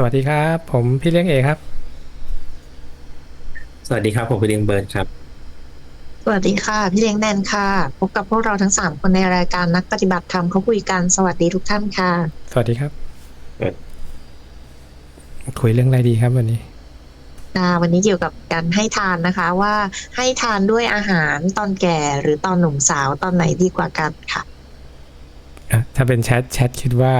สวัสดีครับ ผมพี่เลี้ยงเอกครับ สวัสดีครับ ผมเป็นเรียงเบิร์ดครับ สวัสดีค่ะ พี่เลี้ยงแนนค่ะ พบกับพวกเราทั้งสามคนในรายการนักปฏิบัติธรรมเขาคุยกันสวัสดีทุกท่านค่ะ สวัสดีครับเอ่อคุยเรื่องอะไรดีครับวันนี้อ่าวันนี้เกี่ยวกับการให้ทานนะคะว่าให้ทานด้วยอาหารตอนแก่หรือตอนหนุ่มสาวตอนไหนดีกว่ากันค่ะอะถ้าเป็นแชทแชทคิดว่า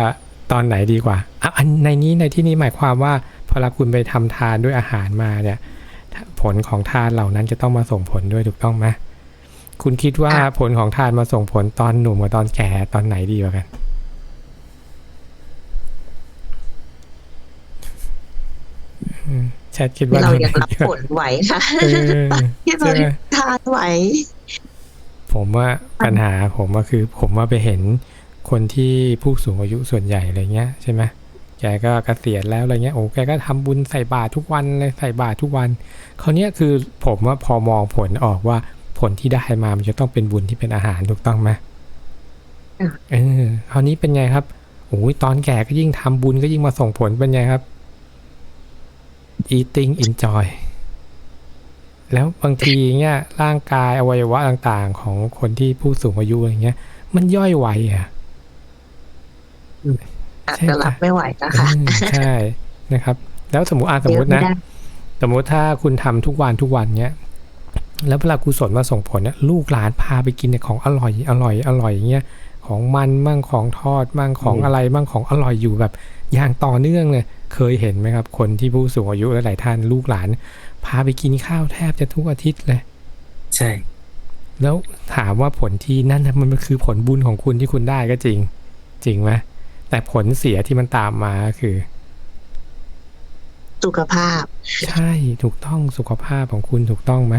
ตอนไหนดีกว่าอะอันในนี้ในที่นี้หมายความว่าพอเราคุณไปทำทานด้วยอาหารมาเนี่ย ผลของทานเหล่านั้นจะต้องมาส่งผลด้วยถูกต้องไหมคุณคิดว่าค่ะผลของทานมาส่งผลตอนหนุ่มกับตอนแก่ตอนไหนดีกว่ากันอืมแชทคิดว่าเราตอนไหนยังรับดีกว่าผลไหวค่ะเออที่เราใช่ไหมทานไหว ผมว่าปัญหาผมก็คือ ผมว่าไปเห็น คนที่ผู้สูงอายุส่วนใหญ่อะไรเงี้ยใช่ไหมแกก็เกษียณแล้วอะไรเงี้ยโอ้แกก็ทำบุญใส่บาตรทุกวันเลยใส่บาตรทุกวันคราวเนี้ยคือผมว่าพอมองผลออกว่าผลที่ได้มามันจะต้องเป็นบุญที่เป็นอาหารถูกต้องไหมอะเออคราวนี้เป็นไงครับโอ้ยตอนแก่ก็ยิ่งทำบุญก็ยิ่งมาส่งผลเป็นไงครับ eating enjoy แล้วบางทีเนี่ยร่างกายอวัยวะต่างๆ ของคนที่ผู้สูงอายุอะไรเงี้ย มันย่อยไวอะ อาจใช่จะรับค่ะไม่ไหวนะคะอืมใช่นะครับ แล้วสมมติอะสมมตินะเดี๋ยวไได้สมมติถ้าคุณทำทุกวันทุกวันเนี้ยแล้วเวลากุศลมาส่งผลเนี่ยลูกหลานพาไปกินเนี่ยของอร่อยอร่อยอร่อยอย่างเงี้ยของมันมั่งของทอดมั่งของอืมอะไรมั่งของอร่อยอยู่แบบอย่างต่อเนื่องเลยเคยเห็นไหมครับ คนที่ผู้สูงอายุหลายๆท่านลูกหลาน พาไปกินข้าวแทบจะทุกอาทิตย์เลย ใช่ แล้วถามว่าผลที่นั่นน่ะมันคือผลบุญของคุณที่คุณได้ก็จริง จริงไหม แต่ผลเสียที่มันตามมาก็คือ สุขภาพ ใช่ถูกต้องสุขภาพของคุณถูกต้องไหม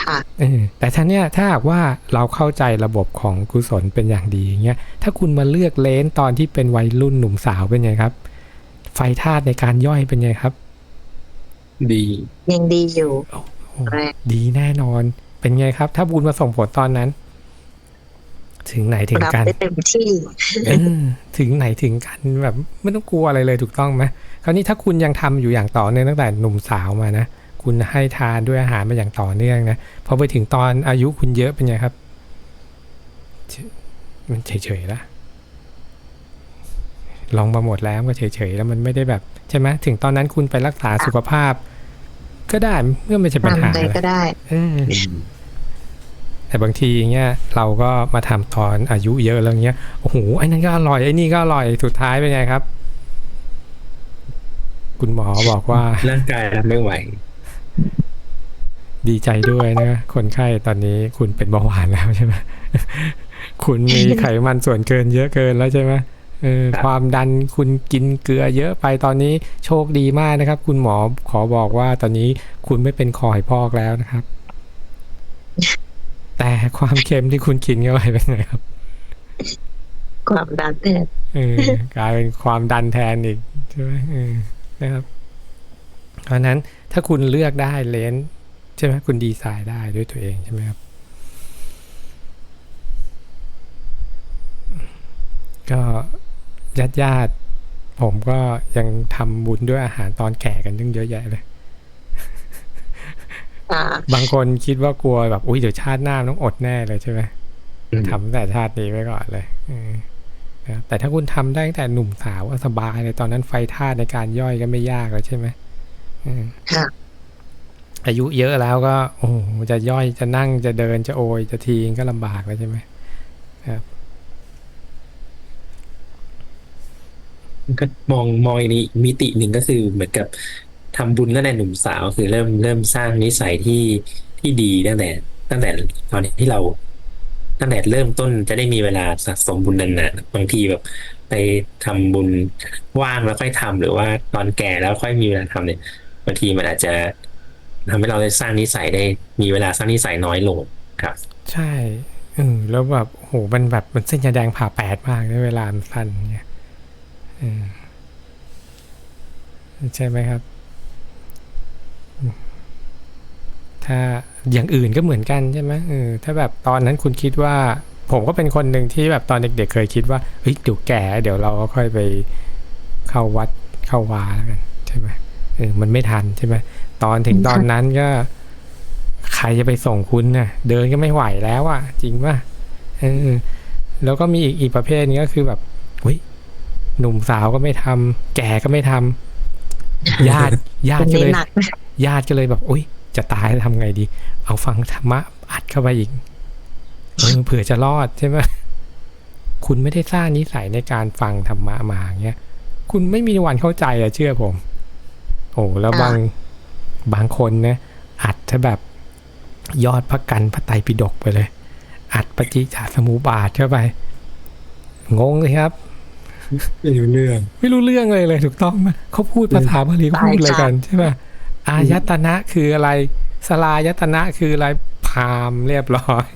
ค่ะเออแต่ท่านเนี่ยถ้าหากว่าเราเข้าใจระบบของกุศลเป็นอย่างดีอย่างเงี้ยถ้าคุณมาเลือกเลนตอนที่เป็นวัยรุ่นหนุ่มสาวเป็นไงครับ ไฟธาตุในการย่อยเป็นไงครับ ดียังดีอยู่โอ้แรงดีแน่นอนเป็นไงครับ ถ้าบุญมาส่งผลตอนนั้น ถึงไหนถึงรับกันได้เต็มที่เออถึงไหนถึงกันแบบไม่ต้องกลัวอะไรเลยถูกต้องไหมคราวนี้ถ้าคุณยังทำอยู่อย่างต่อเนื่องตั้งแต่หนุ่มสาวมานะคุณให้ทานด้วยอาหารมาอย่างต่อเนื่องนะพอไปถึงตอนอายุคุณเยอะเป็นไงครับเฉมันเฉยๆละลองมาหมดแล้วก็เฉยๆแล้วมันไม่ได้แบบใช่ไหมถึงตอนนั้นคุณไปรักษาสุขภาพ ก็ได้เมื่อไม่ใช่ปัญหาทำอะไรก็นะได้เออ แต่บางทีเงี้ยเราก็มาทำตอนอายุเยอะแล้วเงี้ยโอ้โหไอ้นั่นก็อร่อยไอ้นี่ก็อร่อยสุดท้ายเป็นไงครับ คุณหมอบอกว่าร่างกายรับไม่ไหว ดีใจด้วยนะ คนไข้ตอนนี้คุณเป็นเบาหวานแล้วใช่ไหมคุณมีไขมันส่วนเกินเยอะเกินแล้วใช่ไหมเออครับความดันคุณกินเกลือเยอะไปตอนนี้โชคดีมากนะครับ คุณหมอขอบอกว่าตอนนี้คุณไม่เป็นคอยพอกแล้วนะครับ แต่ความเค็มที่คุณกินเข้าไปเป็นไงครับ ความดันแน่เออกลายเป็นความดันแทนอีกใช่ไหมเออนะครับ เพราะฉะนั้นถ้าคุณเลือกได้เลนส์ใช่ไหมคุณดีไซน์ได้ด้วยตัวเองใช่ไหมครับ ก็ญาติญาติๆผมก็ยังทำบุญด้วยอาหารตอนแก่กันตั้งเยอะแยะเลยอ่า บางคนคิดว่ากลัวแบบอุ้ยเดี๋ยวชาติหน้าต้องอดแน่เลยใช่ไหมอืมทำตั้งแต่ชาตินี้ไว้ก่อนเลยเออนะครับแต่ถ้าคุณทำได้ตั้งแต่หนุ่มสาวก็สบายเลยตอนนั้นไฟธาตุในการย่อยก็ไม่ยากแล้วใช่ไหมเออค่ะอายุเยอะแล้วก็ โอ้โหจะย่อยจะนั่งจะเดินจะโอยจะทีก็ลำบากแล้วใช่ไหมครับก็มองมองอีกนี้มิติหนึ่งก็คือเหมือนกับ ทำบุญตั้งแต่หนุ่มสาวคือเริ่มเริ่มสร้างนิสัยที่ที่ดีตั้งแต่ ตั้งแต่ตอนที่เราตั้งแต่เริ่มต้นจะได้มีเวลาสะสมบุญนานๆบางทีแบบ ไปทำบุญว่างแล้วค่อยทำหรือว่าตอนแก่แล้วค่อยมีเวลาทำเนี่ยบางทีมันอาจจะทำให้เราได้สร้างนิสัยได้มีเวลาสร้างนิสัยน้อยลงครับ ใช่เออแล้วแบบโอ้โหมันแบบมันเส้นยาแดงผ่าแปดมากเลยเวลามันสั้นเนี่ยใช่ไหมครับอืม ถ้าอย่างอื่นก็เหมือนกันใช่ไหมเออถ้าแบบตอนนั้นคุณคิดว่า ผมก็เป็นคนหนึ่งที่แบบตอนเด็กๆเคยคิดว่าเฮ้ยเดี๋ยวแก่เดี๋ยวเราก็ค่อยไปเข้าวัดเข้าวาแล้วกันใช่ไหมเออมันไม่ทันใช่ไหมตอนถึงตอนนั้นก็ ใครจะไปส่งคุณน่ะ เดินก็ไม่ไหวแล้วอะ จริงป่ะเออแล้วก็มีอีกอีกประเภทนึงก็คือแบบเฮ้ยหนุ่มสาวก็ไม่ทำแก่ก็ไม่ทำญาติญาตรติงก็นี้เลยหนักญาติก็เลยแบบอุ้ย จะตายแล้วทำไงดี เอาฟังธรรมะอัดเข้าไปอีกเออเผื่อจะรอดใช่ไหมคุณไม่ได้สร้างนิสัยในการฟังธรรมะมาเงี้ย คุณไม่มีวันเข้าใจอะเชื่อผม โอ้แล้วบางบางคนนะอัดถ้าแบบยอดพระกันพระไตรปิฎกไปเลย อัดปฏิจจสมุปบาทเข้าไป งงเลยครับ ไม่รู้เรื่อง ไม่รู้เรื่องเลยเลย ถูกต้องไหมเขาพูดภาษาบาลีเขาพูดอะไรกันใช่ป่ะ อายตนะคืออะไร สลายตนะคืออะไรพามเรียบร้อย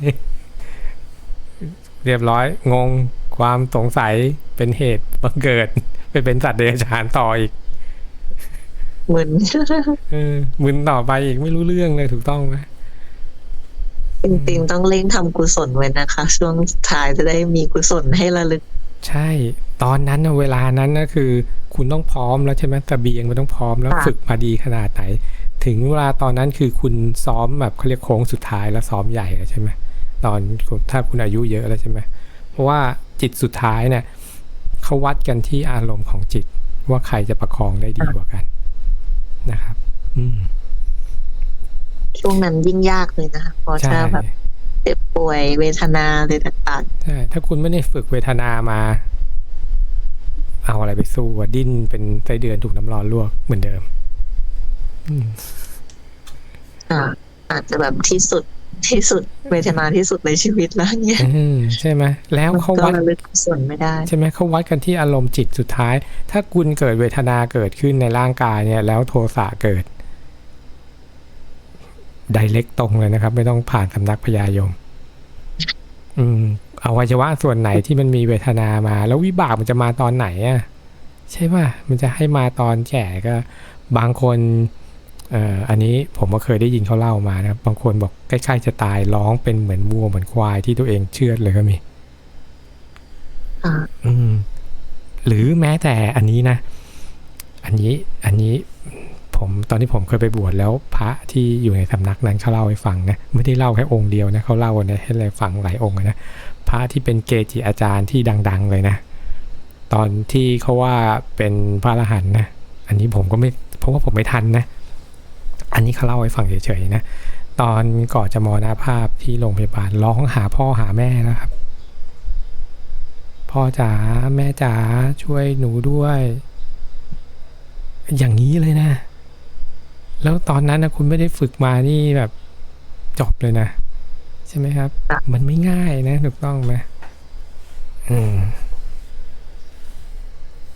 เรียบร้อย งงความสงสัยเป็นเหตุบังเกิด ไปเป็นสัตว์เดรัจฉานต่ออีกเหมือนเออมึนต่อไปอีกไม่รู้เรื่องเลยถูกต้องไหมจริงๆต้องเร่งทำกุศลไว้นะคะ ช่วงสุดท้ายจะได้มีกุศลให้ระลึก ใช่ ตอนนั้นน่ะเวลานั้นนะคือ คุณต้องพร้อมแล้วใช่ไหมตะเบียงมันต้องพร้อมแล้วค่ะฝึกมาดีขนาดไหน ถึงเวลาตอนนั้นคือคุณซ้อมแบบเขาเรียกโค้งสุดท้ายแล้วซ้อมใหญ่แล้วใช่ไหมตอนถ้าคุณอายุเยอะแล้วใช่ไหมเพราะว่าจิตสุดท้ายเนี่ยเขาวัดกันที่อารมณ์ของจิตว่าใครจะประคองได้ดีกว่ากันนะครับ อืมช่วงนั้นยิ่งยากเลยนะคะเพราะใช่ถ้าแบบเจ็บป่วยเวทนาอะไรต่างใช่ถ้าคุณไม่ได้ฝึกเวทนามา เอาอะไรไปสู้อะดิ้นเป็นไส้เดือนถูกน้ำร้อนลวกเหมือนเดิมอืมๆอ่าอาจจะแบบที่สุดที่สุดเวทนาที่สุดในชีวิตแล้วเนี่ยอืมใช่ไหมแล้วเขาก็วัดระลึกกุศลไม่ได้ใช่ไหมเขาวัดกันที่อารมณ์จิตสุดท้าย ถ้าคุณเกิดเวทนาเกิดขึ้นในร่างกายเนี่ย แล้วโทสะเกิดไดเล็กตรงเลยนะครับ ไม่ต้องผ่านสำนักพญายม อืม อวัยวะส่วนไหนที่มันมีเวทนามา แล้ววิบากมันจะมาตอนไหนอะใช่ป่ะมันจะให้มาตอนแก่ก็ บางคนเอ่ออันนี้ผมก็เคยได้ยินเขาเล่ามานะครับบางคนบอกใกล้ๆจะตายร้องเป็นเหมือนวัวเหมือนควายที่ตัวเองเชือดเลยก็มีอ่าอืมหรือแม้แต่อันนี้นะ อันนี้อันนี้ผมตอนที่ผมเคยไปบวชแล้วพระที่อยู่ในสำนักนั้นเขาเล่าให้ฟังนะไม่ได้เล่าแค่องค์เดียวนะเขาเล่าเนี่ยให้เราฟังหลายองค์เลยนะ พระที่เป็นเกจิอาจารย์ที่ดัง ๆ เลยนะ ตอนที่เขาว่าเป็นพระอรหันต์นะ อันนี้ผมก็ไม่เพราะว่าผมไม่ทันนะ อันนี้เขาเล่าให้ฟังเฉยๆนะ ตอนก่อจะมรณภาพที่โรงพยาบาลร้องหาพ่อหาแม่นะครับ พ่อจ๋าแม่จ๋าช่วยหนูด้วย อย่างนี้เลยนะ แล้วตอนนั้นนะคุณไม่ได้ฝึกมานี่แบบจบเลยนะ ใช่ไหมครับค่ะมันไม่ง่ายนะ ถูกต้องไหมอืม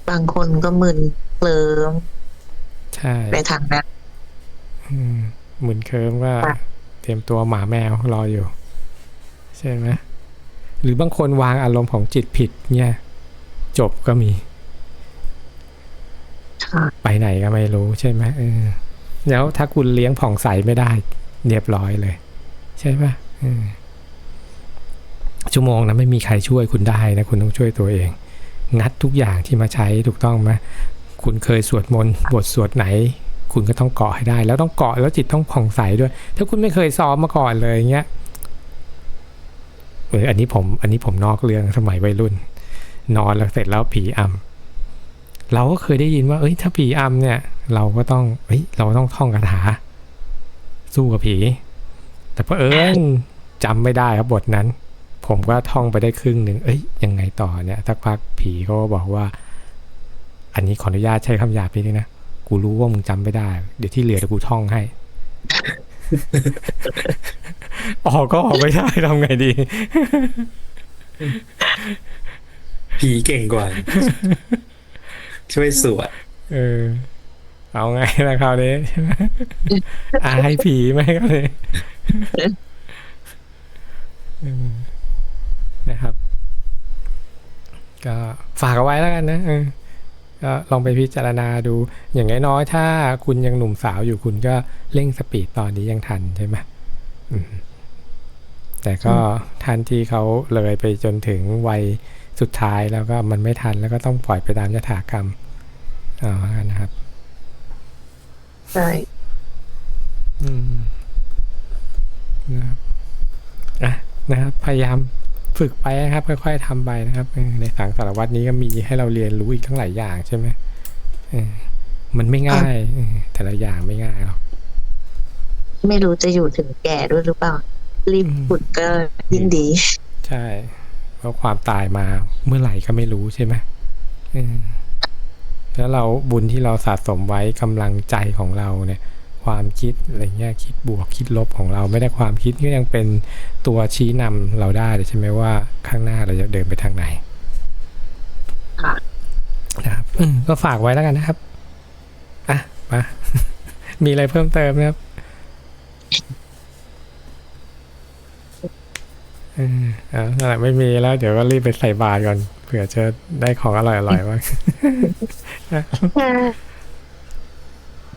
บางคนก็มึนเคลิมใช่ไปทางนั้นอืมหมุนเคิมก็ค่ะเตรียมตัวหมาแมวรออยู่ ใช่ไหมหรือบางคนวางอารมณ์ของจิตผิด เนี่ย จบก็มีค่ะไปไหนก็ไม่รู้ใช่ไหมเออแล้วถ้าคุณเลี้ยงผ่องใสไม่ได้ เรียบร้อยเลย ใช่ปะเออ ชั่วโมงนั้นไม่มีใครช่วยคุณได้นะคุณต้องช่วยตัวเอง งัดทุกอย่างที่มาใช้ถูกต้องไหมคุณเคยสวดมนต์บทสวดไหน คุณก็ต้องเกาะให้ได้ แล้วต้องเกาะแล้วจิตต้องผ่องใสด้วย ถ้าคุณไม่เคยซ้อมมาก่อนเลยเงี้ยเอออันนี้ผมอันนี้ผมนอกเรื่องสมัยวัยรุ่น นอนแล้วเสร็จแล้วผีอำเราก็เคยได้ยินว่า เอ้ย ถ้าผีอำเนี่ย เราก็ต้องเฮ้ยเราต้องท่องคาถา สู้กับผี แต่เพอเอิญ จำไม่ได้ครับบทนั้น ผมก็ท่องไปได้ครึ่งหนึ่งเอ้ยยังไงต่อเนี่ยสักพักผีเขาก็บอกว่า อันนี้ขออนุญาตใช้คำหยาบนิดนึงนะกูรู้ว่ามึงจำไม่ได้ เดี๋ยวที่เหลือเดี๋ยวกูท่องให้ ออกก็ออกไม่ได้ทำไงดี ผีเก่งกว่า ช่วยสวดเออเอาไงล่ะคราวนี้ใช่ไหมอายผีไหมคราว นี้อืมนะครับ ก็ฝากเอาไว้แล้วกันนะเออก็ลองไปพิจารณาดูอย่างน้อยๆถ้าคุณยังหนุ่มสาวอยู่คุณก็เร่งสปีดตอนนี้ยังทันใช่ไหมอืมแต่ก็ท่านที่เขาเลยไปจนถึงวัยสุดท้ายแล้วก็มันไม่ทันแล้วก็ต้องปล่อยไปตามยถากรรมเอาแล้วกันนะครับใช่อืมนะครับอะ นะครับพยายามฝึกไปนะครับค่อย ๆทำไปนะครับเออในสังสารวัตรนี้ก็มีให้เราเรียนรู้อีกทั้งหลายอย่างใช่ไหมเออมันไม่ง่ายเออแต่ละอย่างไม่ง่ายหรอกไม่รู้จะอยู่ถึงแก่ด้วยหรือเปล่า รีบขุดก็ยิ่งดี ใช่ เพราะความตายมาเมื่อไหร่ก็ไม่รู้ใช่ไหมเออแล้วเราบุญที่เราสะสมไว้กำลังใจของเราเนี่ย ความคิดอะไรเงี้ยคิดบวกคิดลบของเราไม่ได้ความคิดก็ยังเป็นตัวชี้นำเราได้เลยใช่ไหมว่าข้างหน้าเราจะเดินไปทางไหนค่ะนะครับอืมก็ฝากไว้แล้วกันนะครับอะมามีอะไรเพิ่มเติมไหมครับเออเอานั่นแหละไม่มีแล้ว เดี๋ยวก็รีบไปใส่บาตรก่อนเผื่อจะได้ของอร่อยๆบ้าง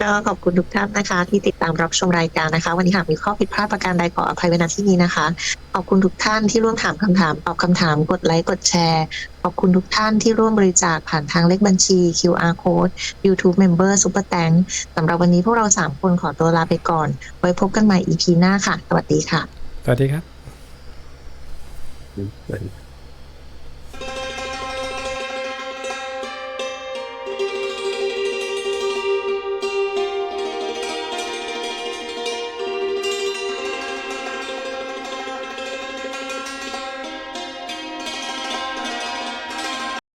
ก็ขอบคุณทุกท่านนะคะ ที่ติดตามรับชมรายการนะคะ วันนี้หากมีข้อผิดพลาดประการใดขออภัยไว้ณที่นี้นะคะ ขอบคุณทุกท่านที่ร่วมถามคำถามตอบคำถามกดไลค์กดแชร์ ขอบคุณทุกท่านที่ร่วมบริจาคผ่านทางเลขบัญชี QR code YouTube Member Super t h a n k สำหรับวันนี้พวกเราสามคนขอตัวลาไปก่อน ไว้พบกันใหม่ EP หน้าค่ะ สวัสดีค่ะ สวัสดีครับเหมือน